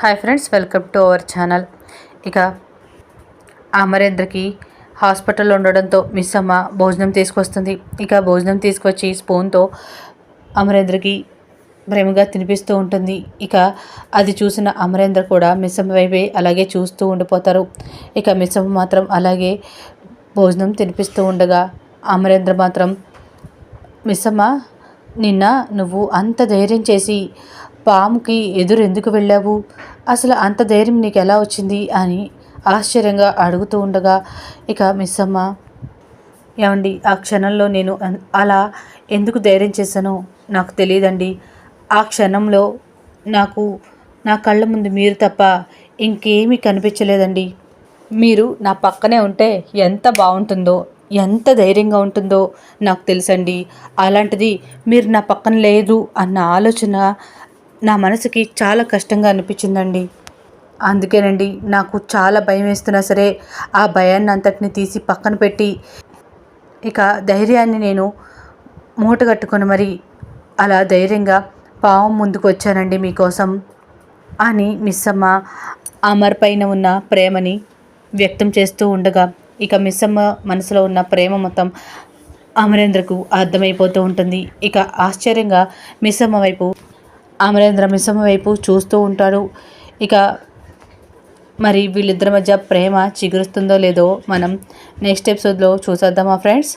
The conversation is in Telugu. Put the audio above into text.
Hi friends welcome to our channel. ఇక అమరేంద్రకి హాస్పిటల్లో ఉండడంతో మిస్ అమ్మ భోజనం తీసుకొస్తుంది. ఇక భోజనం తీసుకొచ్చి స్పూన్తో అమరేంద్రకి ప్రేమగా తినిపిస్తూ ఉంటుంది. ఇక అది చూసిన అమరేంద్ర కూడా మిస్ అమ్మ వైపే అలాగే చూస్తూ ఉండిపోతారు. ఇక మిస్ అమ్మ మాత్రం అలాగే భోజనం తినిపిస్తూ ఉండగా అమరేంద్ర మాత్రం మిస్ అమ్మ నిన్న నువ్వు అంత ధైర్యం చేసి పాముకి ఎదురు ఎందుకు వెళ్ళావు? అసలు అంత ధైర్యం నీకు ఎలా వచ్చింది? అని ఆశ్చర్యంగా అడుగుతూ ఉండగా ఇక మిస్ అమ్మ ఏమండి ఆ క్షణంలో నేను అలా ఎందుకు ధైర్యం చేశానో నాకు తెలియదండి. ఆ క్షణంలో నాకు నా కళ్ళ ముందు మీరు తప్ప ఇంకేమీ కనిపించలేదండి. మీరు నా పక్కనే ఉంటే ఎంత బాగుంటుందో ఎంత ధైర్యంగా ఉంటుందో నాకు తెలుసండి. అలాంటిది మీరు నా పక్కన లేదు అన్న ఆలోచన నా మనసుకి చాలా కష్టంగా అనిపించిందండి. అందుకేనండి నాకు చాలా భయం వేస్తున్నా సరే ఆ భయాన్ని అంతటిని తీసి పక్కన పెట్టి ఇక ధైర్యాన్ని నేను మూటగట్టుకొని మరి అలా ధైర్యంగా పావం ముందుకు వచ్చానండి మీకోసం అని మిస్సమ్మ అమర్ పైన ఉన్న ప్రేమని వ్యక్తం చేస్తూ ఉండగా ఇక మిస్సమ్మ మనసులో ఉన్న ప్రేమ మొత్తం అమరేంద్రకు అర్థమైపోతూ ఉంటుంది. ఇక ఆశ్చర్యంగా మిస్సమ్మ వైపు అమరేంద్ర మిశ్రమ వైపు చూస్తూ ఉంటాడు. ఇక మరి వీళ్ళిద్దరి మధ్య ప్రేమ చిగురుస్తుందో లేదో మనం నెక్స్ట్ ఎపిసోడ్లో చూసేద్దామా ఫ్రెండ్స్